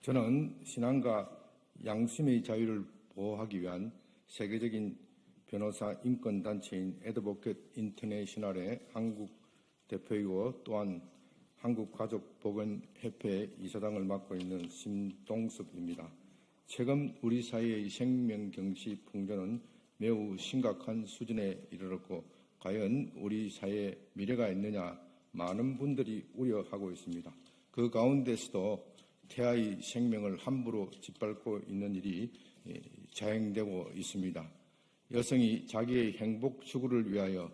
저는 신앙과 양심의 자유를 보호하기 위한 세계적인 변호사 인권단체인 에드보켓 인터내셔널의 한국 대표이고 또한 한국가족보건협회 이사장을 맡고 있는 심동섭입니다. 최근 우리 사회의 생명경시 풍조는 매우 심각한 수준에 이르렀고 과연 우리 사회에 미래가 있느냐 많은 분들이 우려하고 있습니다. 그 가운데서도 태아의 생명을 함부로 짓밟고 있는 일이 예, 자행되고 있습니다. 여성이 자기의 행복 추구를 위하여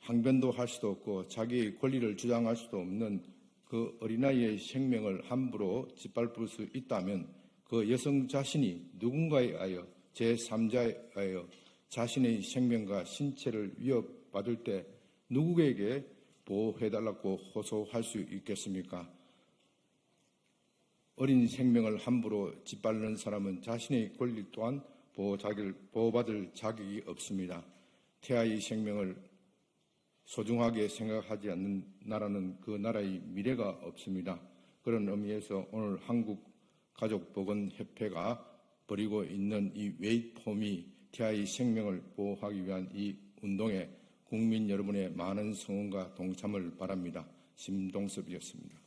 항변도 할 수도 없고 자기의 권리를 주장할 수도 없는 그 어린아이의 생명을 함부로 짓밟을 수 있다면 그 여성 자신이 누군가에 의하여 제3자에 의하여 자신의 생명과 신체를 위협받을 때 누구에게 보호해달라고 호소할 수 있겠습니까? 어린 생명을 함부로 짓밟는 사람은 자신의 권리 또한 보호받을 자격이 없습니다. 태아의 생명을 소중하게 생각하지 않는 나라는 그 나라의 미래가 없습니다. 그런 의미에서 오늘 한국 가족보건협회가 벌이고 있는 이 웨이폼이 태아의 생명을 보호하기 위한 이 운동에 국민 여러분의 많은 성원과 동참을 바랍니다. 심동섭이었습니다.